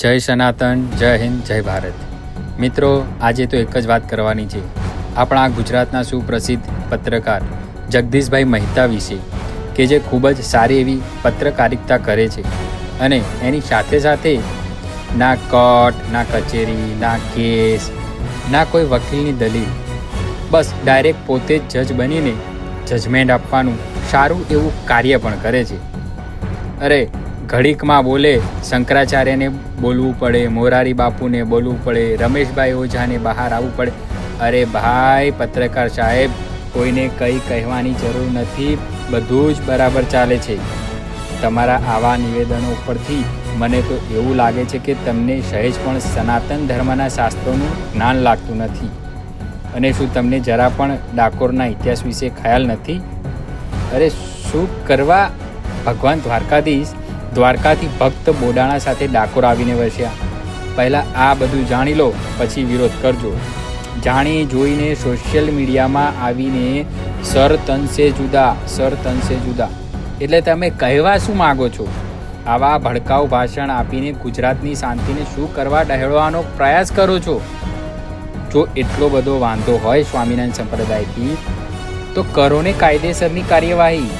જય સનાતન, જય હિન્દ, જય ભારત. મિત્રો, આજે તો એક જ વાત કરવાની છે. આપણા ગુજરાતના સુપ્રસિદ્ધ પત્રકાર જગદીશભાઈ મહેતા વિશે, કે જે ખૂબ જ સારી એવી પત્રકારિતા કરે છે અને એની સાથે સાથે ના કોર્ટ, ના કચેરી, ના કેસ, ના કોઈ વકીલની દલીલ, બસ ડાયરેક્ટ પોતે જ જજ બનીને જજમેન્ટ આપવાનું સારું એવું કાર્ય પણ કરે છે. અરે ઘડીકમાં બોલે, શંકરાચાર્યને બોલવું પડે, મોરારી બાપુને બોલવું પડે, રમેશભાઈ ઓઝાને બહાર આવવું પડે. અરે ભાઈ, પત્રકાર સાહેબ, કોઈને કંઈ કહેવાની જરૂર નથી, બધું જ બરાબર ચાલે છે. તમારા આવા નિવેદનો ઉપરથી મને તો એવું લાગે છે કે તમને સહેજ પણ સનાતન ધર્મના શાસ્ત્રોનું જ્ઞાન લાગતું નથી. અને શું તમને જરા પણ ડાકોરના ઇતિહાસ વિશે ખ્યાલ નથી? અરે શું કરવા? ભગવાન દ્વારકાધીશ દ્વારકાથી ભક્ત બોડાણા સાથે ડાકોર આવીને વસ્યા. પહેલાં આ બધું જાણી લો, પછી વિરોધ કરજો. જાણી જોઈને સોશિયલ મીડિયામાં આવીને, સર, તનસે જુદા, સર, તનસે જુદા. એટલે તમે કહેવા શું માગો છો? આવા ભડકાઉ ભાષણ આપીને ગુજરાતની શાંતિને શું કરવા ડહેળવાનો પ્રયાસ કરો છો? જો એટલો બધો વાંધો હોય સ્વામિનારાયણ સંપ્રદાયથી, તો કરો ને કાયદેસરની કાર્યવાહી.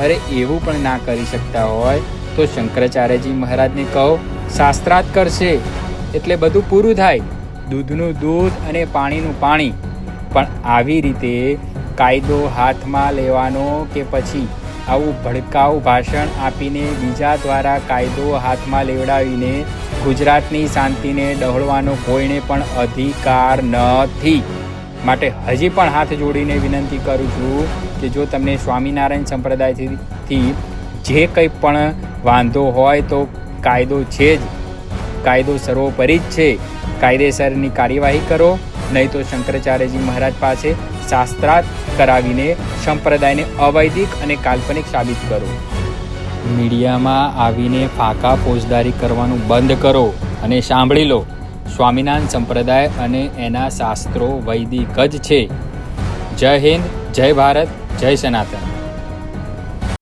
અરે એવું પણ ના કરી શકતા હોય. તો શંકરાચાર્યજી મહારાજને કહો શાસ્ત્રાર્થ કરશે. એટલે બધું પૂરું થાય. દૂધનું દૂધ અને પાણીનું પાણી. પણ આવી રીતે કાયદો હાથમાં લેવાનો કે પછી આવું ભડકાઉ ભાષણ આપીને બીજા દ્વારા કાયદો હાથમાં લેવડાવીને ગુજરાતની શાંતિને ડહોળવાનો કોઈને પણ અધિકાર નથી. માટે હજી પણ હાથ જોડીને વિનંતી કરું છું કે જો તમને સ્વામિનારાયણ સંપ્રદાયથી જે કંઈ પણ વાંધો હોય તો કાયદો છે જ. કાયદો સર્વોપરી જ છે. કાયદેસરની કાર્યવાહી કરો, નહીં તો શંકરાચાર્યજી મહારાજ પાસે શાસ્ત્રાર્થ કરાવીને સંપ્રદાયને અવૈધિક અને કાલ્પનિક સાબિત કરો. મીડિયામાં આવીને ફાંકા ફોજદારી કરવાનું બંધ કરો અને સાંભળી લો, સ્વામિનારાયણ સંપ્રદાય અને એના શાસ્ત્રો વૈદિક જ છે. જય હિન્દ, જય ભારત, જય સનાતન.